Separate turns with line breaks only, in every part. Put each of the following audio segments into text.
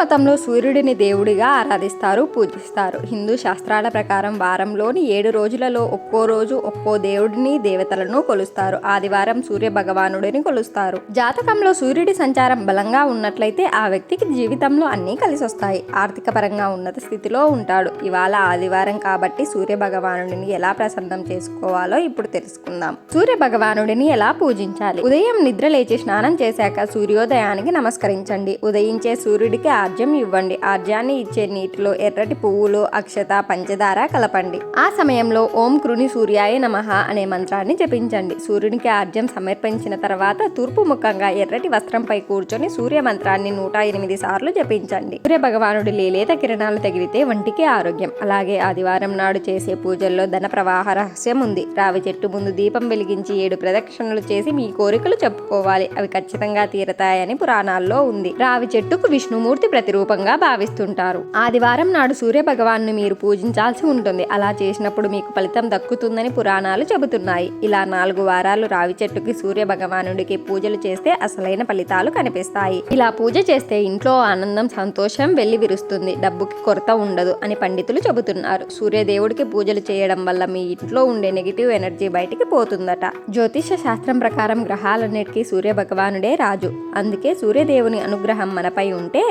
మతంలో సూర్యుడిని దేవుడిగా ఆరాధిస్తారు పూజిస్తారు. హిందూ శాస్త్రాల ప్రకారం వారంలోని ఏడు రోజులలో ఒక్కో రోజు ఒక్కో దేవుడిని దేవతలను కొలుస్తారు. ఆదివారం సూర్య భగవానుడిని కొలుస్తారు. జాతకంలో సూర్యుడి సంచారం బలంగా ఉన్నట్లయితే ఆ వ్యక్తికి జీవితంలో అన్నీ కలిసి వస్తాయి ఆర్థిక పరంగా ఉన్నత స్థితిలో ఉంటాడు. ఇవాళ ఆదివారం కాబట్టి సూర్య భగవానుడిని ఎలా ప్రసన్నం చేసుకోవాలో ఇప్పుడు తెలుసుకుందాం. సూర్య భగవానుడిని ఎలా పూజించాలి? ఉదయం నిద్ర లేచి స్నానం చేశాక సూర్యోదయానికి నమస్కరించండి. ఉదయించే సూర్యుడికి ఆర్జం ఇవ్వండి. ఆర్జ్యాన్ని ఇచ్చే నీటిలో ఎర్రటి పువ్వులు అక్షత పంచదార కలపండి. ఆ సమయంలో ఓం కృని సూర్యాయ నమః అనే మంత్రాన్ని జపించండి. సూర్యునికి ఆర్జ్యం సమర్పించిన తర్వాత తూర్పు ముఖంగా ఎర్రటి వస్త్రంపై కూర్చొని సూర్య మంత్రాన్ని నూట ఎనిమిది సార్లు జపించండి. సూర్య భగవానుడి లేలేత కిరణాలు తగిలితే వంటికి ఆరోగ్యం. అలాగే ఆదివారం నాడు చేసే పూజల్లో ధన ప్రవాహ రహస్యం ఉంది. రావి చెట్టు ముందు దీపం వెలిగించి ఏడు ప్రదక్షిణలు చేసి మీ కోరికలు చెప్పుకోవాలి. అవి ఖచ్చితంగా తీరతాయని పురాణాల్లో ఉంది. రావి చెట్టుకు విష్ణుమూర్తి ప్రతిరూపంగా భావిస్తుంటారు. ఆదివారం నాడు సూర్య భగవాన్ని మీరు పూజించాల్సి ఉంటుంది. అలా చేసినప్పుడు మీకు ఫలితం దక్కుతుందని పురాణాలు చెబుతున్నాయి. ఇలా నాలుగు వారాలు రావి చెట్టుకి సూర్య భగవానుడికి పూజలు చేస్తే అసలైన ఫలితాలు కనిపిస్తాయి. ఇలా పూజ చేస్తే ఇంట్లో ఆనందం సంతోషం వెళ్ళి విరుస్తుంది. డబ్బుకి కొరత ఉండదు అని పండితులు చెబుతున్నారు. సూర్యదేవుడికి పూజలు చేయడం వల్ల మీ ఇంట్లో ఉండే నెగిటివ్ ఎనర్జీ బయటికి పోతుందట. జ్యోతిష శాస్త్రం ప్రకారం గ్రహాలన్నిటికీ సూర్య భగవానుడే రాజు. అందుకే సూర్యదేవుని అనుగ్రహం మనపై ఉంటే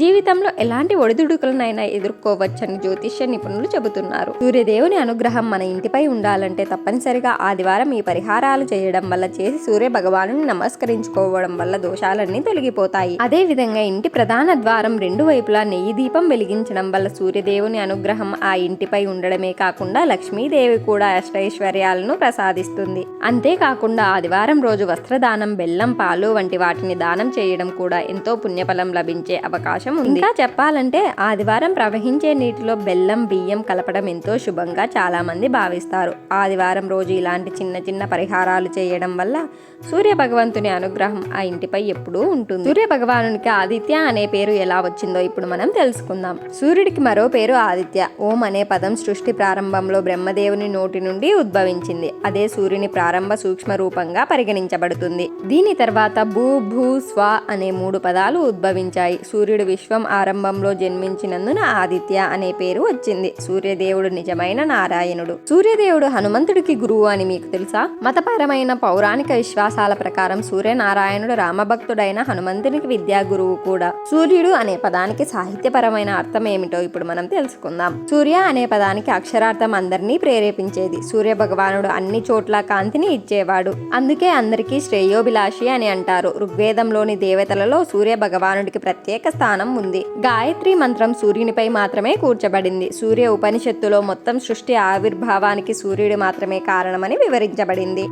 జీవితంలో ఎలాంటి ఒడిదుడుకులనైనా ఎదుర్కోవచ్చని జ్యోతిష్య నిపుణులు చెబుతున్నారు. సూర్యదేవుని అనుగ్రహం మన ఇంటిపై ఉండాలంటే తప్పనిసరిగా ఆదివారం ఈ పరిహారాలు చేయడం వల్ల చేసి సూర్య భగవాను నమస్కరించుకోవడం వల్ల దోషాలన్నీ తొలగిపోతాయి. అదే విధంగా ఇంటి ప్రధాన ద్వారం రెండు వైపులా నెయ్యి దీపం వెలిగించడం వల్ల సూర్యదేవుని అనుగ్రహం ఆ ఇంటిపై ఉండడమే కాకుండా లక్ష్మీదేవి కూడా అష్టైశ్వర్యాలను ప్రసాదిస్తుంది. అంతేకాకుండా ఆదివారం రోజు వస్త్రదానం బెల్లం పాలు వంటి వాటిని దానం చేయడం కూడా ఎంతో పుణ్యఫలం లభించే అవకాశం ఉంది. ఇంకా చెప్పాలంటే ఆదివారం ప్రవహించే నీటిలో బెల్లం బియ్యం కలపడం ఎంతో శుభంగా చాలా మంది భావిస్తారు. ఆదివారం రోజు ఇలాంటి చిన్న చిన్న పరిహారాలు చేయడం వల్ల సూర్య భగవంతుని అనుగ్రహం ఆ ఇంటిపై ఎప్పుడూ ఉంటుంది. సూర్య భగవానునికి ఆదిత్య అనే పేరు ఎలా వచ్చిందో ఇప్పుడు మనం తెలుసుకుందాం. సూర్యుడికి మరో పేరు ఆదిత్య. ఓం అనే పదం సృష్టి ప్రారంభంలో బ్రహ్మదేవుని నోటి నుండి ఉద్భవించింది. అదే సూర్యుని ప్రారంభ సూక్ష్మ రూపంగా పరిగణించబడుతుంది. దీని తర్వాత భూ భూ స్వ అనే మూడు పదాలు ఉద్భవించాయి. సూర్యుడు విశ్వం ఆరంభంలో జన్మించినందున ఆదిత్య అనే పేరు వచ్చింది. సూర్యదేవుడు నిజమైన నారాయణుడు. సూర్యదేవుడు హనుమంతుడికి గురువు అని మీకు తెలుసా? మతపరమైన పౌరాణిక విశ్వాసాల ప్రకారం సూర్యనారాయణుడు రామభక్తుడైన హనుమంతునికి విద్యా గురువు కూడా. సూర్యుడు అనే పదానికి సాహిత్యపరమైన అర్థం ఏమిటో ఇప్పుడు మనం తెలుసుకుందాం. సూర్య అనే పదానికి అక్షరార్థం అందరినీ ప్రేరేపించేది. సూర్య భగవానుడు అన్ని చోట్ల కాంతిని ఇచ్చేవాడు. అందుకే అందరికీ శ్రేయోభిలాషి అని అంటారు. ఋగ్వేదంలోని దేవతలలో సూర్య భగవానుడికి ప్రత్యేక స్థానం ఉంది. గాయత్రి మంత్రం సూర్యునిపై మాత్రమే కూర్చబడింది. సూర్య ఉపనిషత్తులో మొత్తం సృష్టి ఆవిర్భావానికి సూర్యుడు మాత్రమే కారణమని వివరించబడింది.